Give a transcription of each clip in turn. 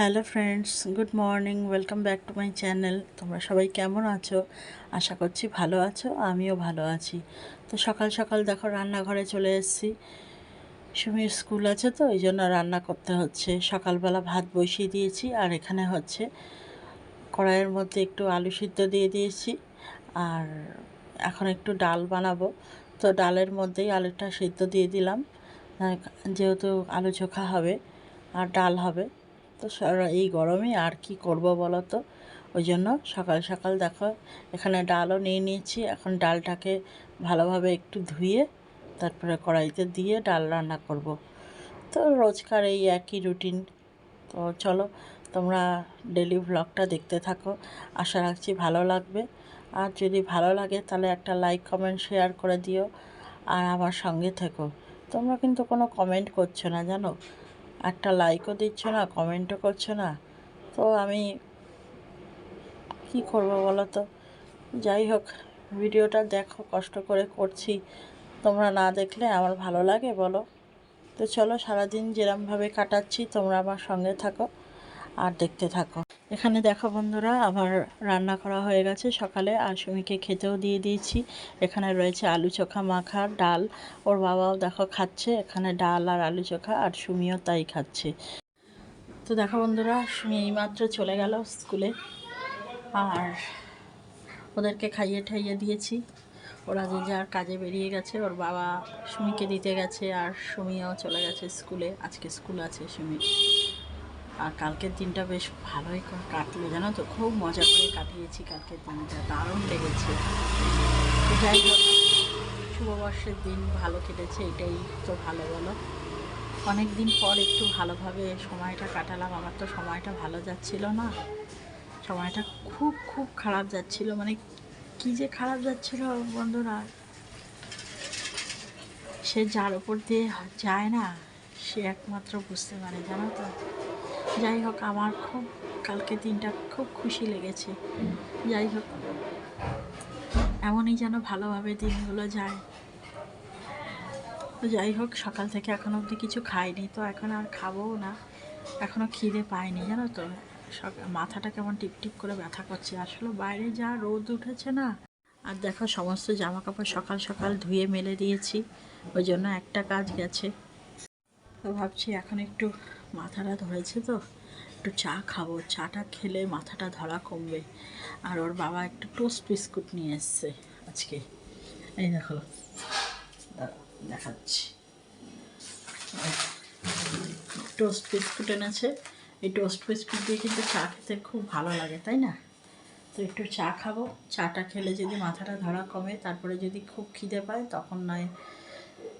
Hello friends, good morning, welcome back to my channel. তোমরা সবাই কেমন আছো? আশা করছি ভালো আছো, আমিও ভালো আছি। তো সকাল সকাল দেখো রান্নাঘরে চলে এসেছি। সুমির স্কুল আছে তো এই জন্য রান্না করতে হচ্ছে। সকালবেলা ভাত বসিয়ে দিয়েছি, আর এখানে হচ্ছে কড়াইয়ের মধ্যে একটু আলু সিদ্ধ দিয়ে দিয়েছি, আর এখন একটু ডাল বানাবো। তো ডালের মধ্যেই আলুটা সিদ্ধ দিয়ে দিলাম। যেহেতু আলু চোখা হবে, আর ডাল হবে। তো এই গরমে আর কি করব বলো তো? ওই জন্য সকাল সকাল দেখো, এখানে ডালও নিয়ে নিয়েছি। এখন ডালটাকে ভালোভাবে একটু ধুয়ে তারপরে কড়াইতে দিয়ে ডাল রান্না করব। তো রোজকার এই একই রুটিন। তো চলো, তোমরা ডেলি ব্লগটা দেখতে থাকো। আশা রাখছি ভালো লাগবে। আর যদি ভালো লাগে তাহলে একটা লাইক, কমেন্ট, শেয়ার করে দিও। আর আমার সঙ্গে থেকো। তোমরা কিন্তু কোনো কমেন্ট করছ না, জানো? একটা লাইকও দিচ্ছ না কমেন্টও করছ না। তো আমি কি করব বলো তো? যাই হোক, ভিডিওটা দেখো, কষ্ট করে করছি। তোমরা না দেখলে আমার ভালো লাগে বলো। তো চলো সারাদিন যেরমভাবে কাটাচ্ছি, তোমরা আমার সঙ্গে থাকো। আর দেখতে থাকো। এখানে দেখো বন্ধুরা, আমার রান্না করা হয়ে গেছে সকালে। আর সুমিকে খেতেও দিয়ে দিয়েছি। এখানে রয়েছে আলু চোখা মাখা ডাল। ওর বাবাও দেখো খাচ্ছে, এখানে ডাল আর আলু চোখা, আর সুমিও তাই খাচ্ছে। তো দেখো বন্ধুরা, সুমি এইমাত্র চলে গেল স্কুলে। আর ওদেরকে খাইয়ে ঠাইয়ে দিয়েছি। ওরা যে যার কাজে বেরিয়ে গেছে, ওর বাবা সুমিকে দিতে গেছে, আর সুমিও চলে গেছে স্কুলে। আজকে স্কুল আছে সুমি আর কালকের দিনটা বেশ ভালোই কাটলো, জানো তো? খুব মজা করে কাটিয়েছি কালকের দিনটা, দারুণ লেগেছে। যাই হোক, শুভবর্ষের দিন ভালো কেটেছে, এটাই তো ভালো বলো। অনেক দিন পর একটু ভালোভাবে সময়টা কাটালাম, আমার তো সময়টা ভালো যাচ্ছিল না। সময়টা খুব খুব খারাপ যাচ্ছিল মানে কি যে খারাপ যাচ্ছিল বন্ধুরা? সে যার উপর দিয়ে যায় না, সে একমাত্র বুঝতে পারে, জানো তো? যাই হোক আমার খুব কালকে দিনটা খুব খুশি লেগেছে। যাই হোক এমনই যেন ভালোভাবে দিনগুলো যায়। যাই হোক সকাল থেকে এখন অবধি কিছু খাইনি, তো এখন আর খাবোও না। এখনও খিদে পাইনি, জানো তো? মাথাটা কেমন টিপ টিপ করে ব্যথা করছে। আসলে বাইরে যা রোদ উঠেছে না, আর দেখো সমস্ত জামা কাপড় সকাল সকাল ধুয়ে মেলে দিয়েছি, ওই জন্য একটা কাজ গেছে। তো ভাবছি এখন একটু মাথাটা ধরেছে তো, একটু চা খাব। চাটা খেলে মাথাটা ধরা কমবে। আর ওর বাবা একটু টোস্ট বিস্কুট নিয়ে এসছে আজকে। এই দেখো দেখাচ্ছি। টোস্ট বিস্কুট এনেছে। এই টোস্ট বিস্কুট দিয়ে কিন্তু চা খেতে খুব ভালো লাগে, তাই না? তো একটু চা খাব। চাটা খেলে যদি মাথাটা ধরা কমে, তারপরে যদি খুব খিদে পায়, তখন নয়,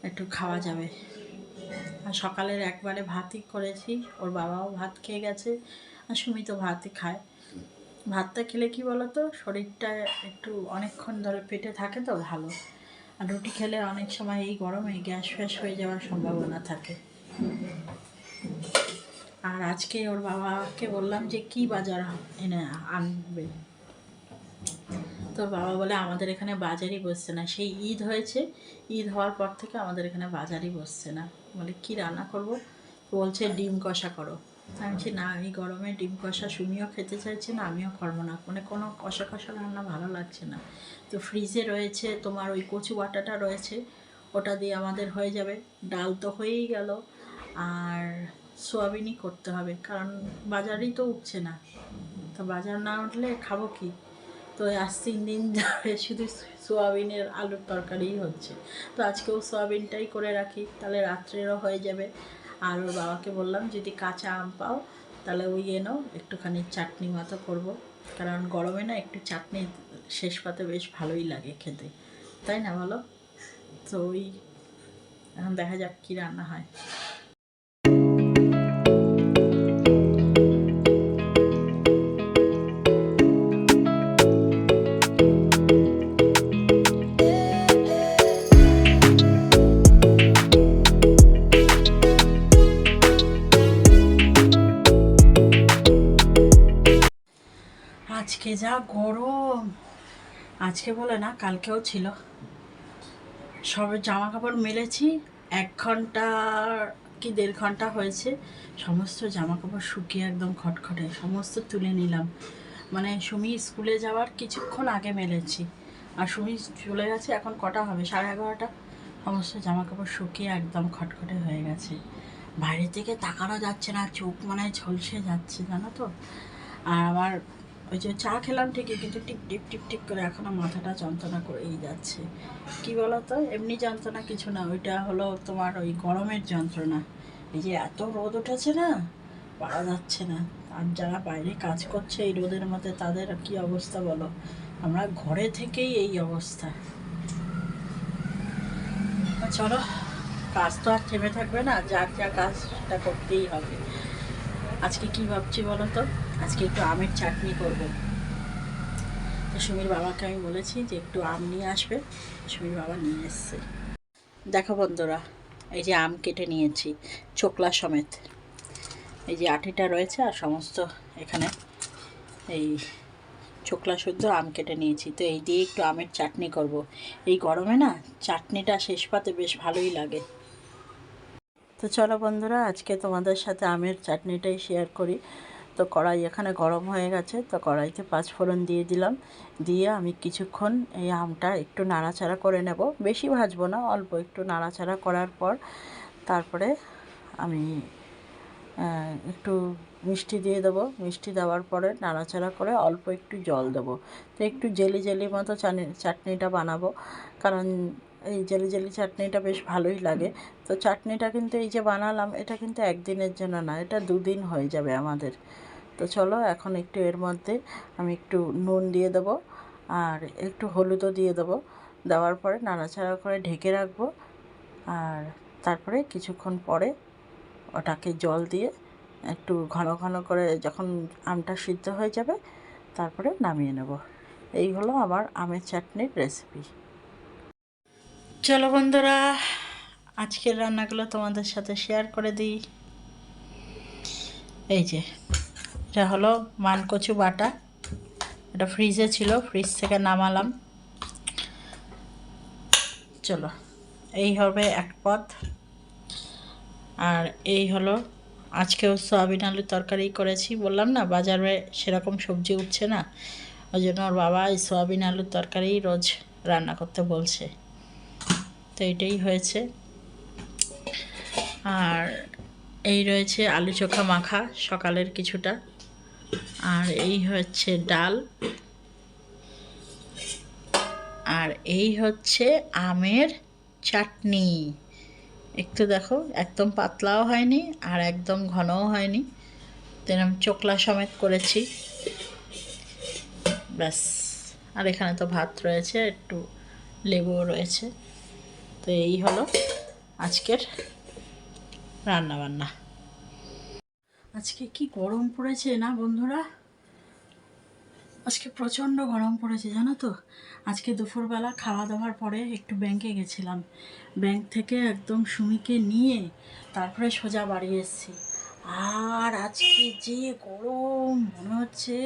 একটু খাওয়া যাবে। আর সকালের একবারে ভাতই করেছি। ওর বাবাও ভাত খেয়ে গেছে আর সুমি তো ভাতই খায়। ভাতটা খেলে কি বলো তো শরীরটা একটু অনেকক্ষণ ধরে পেটে থাকে তো ভালো। আর রুটি খেলে অনেক সময় এই গরমে গ্যাস ফ্যাস হয়ে যাওয়ার সম্ভাবনা থাকে। আর আজকে ওর বাবাকে বললাম যে কি বাজার এনে আনবে? তোর বাবা বলে, আমাদের এখানে বাজারই বসছে না। সেই ঈদ হয়েছে। ঈদ হওয়ার পর থেকে আমাদের এখানে বাজারই বসছে না। বলে, কি রান্না করব? বলছে, ডিম কষা করো। আমি বলছি, না, আমি গরমে ডিম কষা, সুমিও খেতে চাইছে না, আমিও করব না। মানে কোনো কষা কষা রান্না ভালো লাগছে না। তো ফ্রিজে রয়েছে তোমার ওই কচু বাটাটা রয়েছে, ওটা দিয়ে আমাদের হয়ে যাবে। ডাল তো হয়েই গেল, আর সোয়াবিনই করতে হবে, কারণ বাজারই তো উঠছে না। তো বাজার না উঠলে খাব কি? তো আজ তিন দিন ধরে শুধু সোয়াবিনের আলুর তরকারিই হচ্ছে। তো আজকেও সোয়াবিনটাই করে রাখি, তাহলে রাত্রেরও হয়ে যাবে। আর ওর বাবাকে বললাম, যদি কাঁচা আম পাও, তাহলে ওই এনো একটুখানি চাটনি মতো করব। কারণ গরমে না একটু চাটনি শেষ পাতে বেশ ভালোই লাগে খেতে। তাই না বলো? তো ওই, এখন দেখা যাক কী রান্না হয়। আজকে যা গরম। আজকে বলে না, কালকেও ছিল। সবে জামা কাপড় মেলেছি, এক ঘণ্টার কি দেড় ঘণ্টা হয়েছে, সমস্ত জামা কাপড় শুকিয়ে একদম খটখটে, সমস্ত তুলে নিলাম। মানে সুমি স্কুলে যাওয়ার কিছুক্ষণ আগে মেলেছি। আর সুমি চলে গেছে এখন কটা হবে? সাড়ে এগারোটা। সমস্ত জামা কাপড় শুকিয়ে একদম খটখটে হয়ে গেছে। বাইরে থেকে তাকানো যাচ্ছে না, চোখ মানে ঝলসে যাচ্ছে, জানো তো? আর আমার ওই যে চা খেলাম ঠিকই, কিন্তু টিপ টিপ টিপ টিপ করে এখনও মাথাটা যন্ত্রণা করেই যাচ্ছে। কি বলো তো এমনি যন্ত্রণা কিছু না, ওইটা হলো তোমার ওই গরমের যন্ত্রণা। এই যে এত রোদ উঠেছে না, পারা যাচ্ছে না। আর যারা বাইরে কাজ করছে এই রোদের মধ্যে, তাদের কি অবস্থা বলো? আমরা ঘরে থেকেই এই অবস্থা। চলো, কাজ তো আর থেমে থাকবে না, যা কাজ সেটা করতেই হবে। আজকে কি ভাবছি বলো তো? আজকে একটু আমের চাটনি করব। তো সুমির বাবাকে আমি বলেছি যে একটু আম নিয়ে আসবে, সুমির বাবা নিয়ে এসছে। দেখো বন্ধুরা, এই যে আম কেটে নিয়েছি, চোকলা সমেত। এই যে আটিটা রয়েছে আর সমস্ত এখানে এই চোকলা শুদ্ধ আম কেটে নিয়েছি। তো এই দিয়ে একটু আমের চাটনি করব। এই গরমে না, চাটনিটা শেষ পাতে বেশ ভালোই লাগে। তো চলো বন্ধুরা, আজকে তোমাদের সাথে আমের চাটনিটাই শেয়ার করি। তো কড়াই এখানে গরম হয়ে গেছে, তো কড়াইতে পাঁচ ফোড়ন দিয়ে দিলাম। দিয়ে আমি কিছুক্ষণ এই আমটা একটু নাড়াচাড়া করে নেব। বেশি ভাজবো না, অল্প একটু নাড়াচাড়া করার পর তারপরে আমি একটু মিষ্টি দিয়ে দেবো। মিষ্টি দেওয়ার পরে নাড়াচাড়া করে অল্প একটু জল দেবো। তো একটু জেলি জেলি মতো চাটনিটা বানাবো। কারণ এই জেলি জেলি চাটনিটা বেশ ভালোই লাগে। তো চাটনিটা কিন্তু এই যে বানালাম, এটা কিন্তু একদিনের জন্য না, এটা দুদিন হয়ে যাবে আমাদের। তো চলো, এখন একটু এর মধ্যে আমি একটু নুন দিয়ে দেবো আর একটু হলুদও দিয়ে দেবো। দেওয়ার পরে নাড়াচাড়া করে ঢেকে রাখব আর তারপরে কিছুক্ষণ পরে ওটাকে জল দিয়ে একটু ঘন ঘন করে যখন আমটা সিদ্ধ হয়ে যাবে, তারপরে নামিয়ে নেব। এই হলো আমার আমের চাটনির রেসিপি চলো বন্ধুরা, আজকের রান্নাগুলো তোমাদের সাথে শেয়ার করে দিই। এই যে এটা হলো মানকচু বাটা। এটা ফ্রিজে ছিল ফ্রিজ থেকে নামালাম। চলো, এই হবে এক পথ আর এই হলো, আজকেও সয়াবিন আলুর তরকারি করেছি। বললাম না, বাজারে সেরকম সবজি উঠছে না। ওই জন্য ওর বাবা এই সয়াবিন আলুর তরকারি রোজ রান্না করতে বলছে। তো এটাই হয়েছে। আর এই রয়েছে আলু চোখা মাখা, সকালের কিছুটা। আর এই হচ্ছে ডাল। আর এই হচ্ছে আমের চাটনি। একটু দেখো, একদম পাতলাও হয়নি আর একদম ঘনও হয়নি। তেরম চোকলা সমেত করেছি। ব্যাস। আর এখানে তো ভাত রয়েছে, একটু লেবুও রয়েছে। তো এই হলো আজকের রান্না বান্না আজকে কি গরম পড়েছে না বন্ধুরা? আজকে প্রচণ্ড গরম পড়েছে, জানো তো? আজকে দুপুরবেলা খাওয়া দাওয়ার পরে একটু ব্যাংকে গেছিলাম। ব্যাংক থেকে একদম সুমিকে নিয়ে তারপরে সোজা বাড়ি এসেছি। আর আজকে যে গরম, মনে হচ্ছে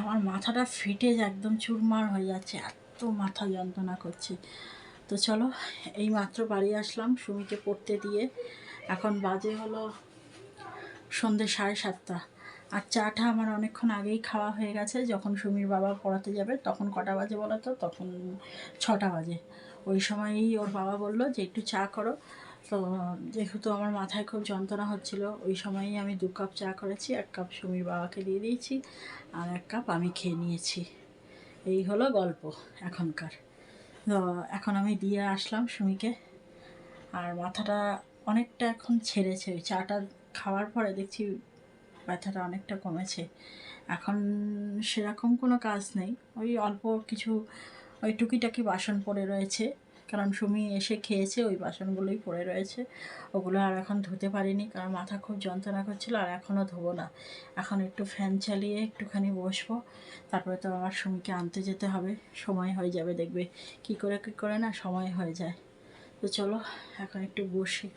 আমার মাথাটা ফেটে একদম চুরমার হয়ে যাচ্ছে, এত মাথা যন্ত্রণা করছে। তো চলো এই মাত্র বাড়ি আসলাম সুমিকে পড়তে দিয়ে। এখন বাজে হলো সন্ধ্যে সাড়ে সাতটা। আর চাটা আমার অনেকক্ষণ আগেই খাওয়া হয়ে গেছে। যখন সুমির বাবা পড়াতে যাবে, তখন কটা বাজে বলো তো? তখন ছটা বাজে। ওই সময়ই ওর বাবা বলল যে, একটু চা করো। তো যেহেতু আমার মাথায় খুব যন্ত্রণা হচ্ছিল, ওই সময়ই আমি দু কাপ চা করেছি, এক কাপ সুমির বাবাকে দিয়ে দিয়েছি, আর এক কাপ আমি খেয়ে নিয়েছি। এই হলো গল্প এখনকার। তো এখন আমি দিয়ে আসলাম সুমিকে। আর মাথাটা অনেকটা এখন ছেড়েছে। ওই চাটা খাওয়ার পরে দেখছি ব্যথাটা অনেকটা কমেছে। এখন সেরকম কোনো কাজ নেই। ওই অল্প কিছু ওই টুকিটাকি বাসন পড়ে রয়েছে। কারণ সুমি এসে খেয়েছে, ওই বাসনগুলোই পড়ে রয়েছে। ওগুলো আর এখন ধুতে পারিনি কারণ মাথা খুব যন্ত্রণা করছিল আর এখনও ধোবো না। এখন একটু ফ্যান চালিয়ে একটুখানি বসবো। তারপরে তো আমার সুমিকে আনতে যেতে হবে। সময় হয়ে যাবে দেখবে। কি করে কি করে না সময় হয়ে যায়। তো চলো, এখন একটু বসি।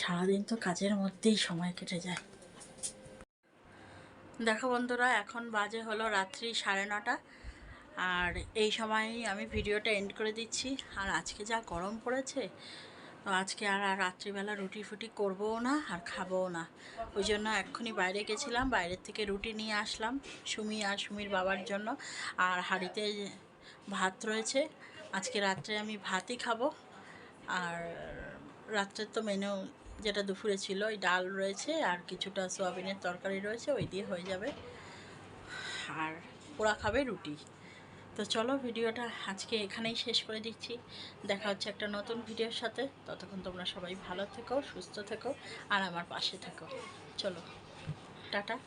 সারাদিন তো কাজের মধ্যেই সময় কেটে যায়। দেখো বন্ধুরা, এখন বাজে হলো রাত্রি সাড়ে নটা। আর এই সময়ই আমি ভিডিওটা এন্ড করে দিচ্ছি। আর আজকে যা গরম পড়েছে, তো আজকে আর আর রাত্রিবেলা রুটি ফুটি করবও না আর খাবও না। ওই জন্য এক্ষুনি বাইরে গেছিলাম, বাইরের থেকে রুটি নিয়ে আসলাম সুমি আর সুমির বাবার জন্য। আর হাঁড়িতে ভাত রয়েছে। আজকে রাত্রে আমি ভাতই খাব। আর রাত্রের তো মেনু যেটা দুপুরে ছিল, ওই ডাল রয়েছে আর কিছুটা সোয়াবিনের তরকারি রয়েছে, ওই দিয়ে হয়ে যাবে। আর ওরা খাবে রুটি। তো চলো ভিডিওটা আজকে এখানেই শেষ করে দিচ্ছি। দেখা হচ্ছে একটা নতুন ভিডিওর সাথে। ততক্ষণ তোমরা সবাই ভালো থেকো, সুস্থ থেকো, আর আমার পাশে থেকো। চলো, টাটা।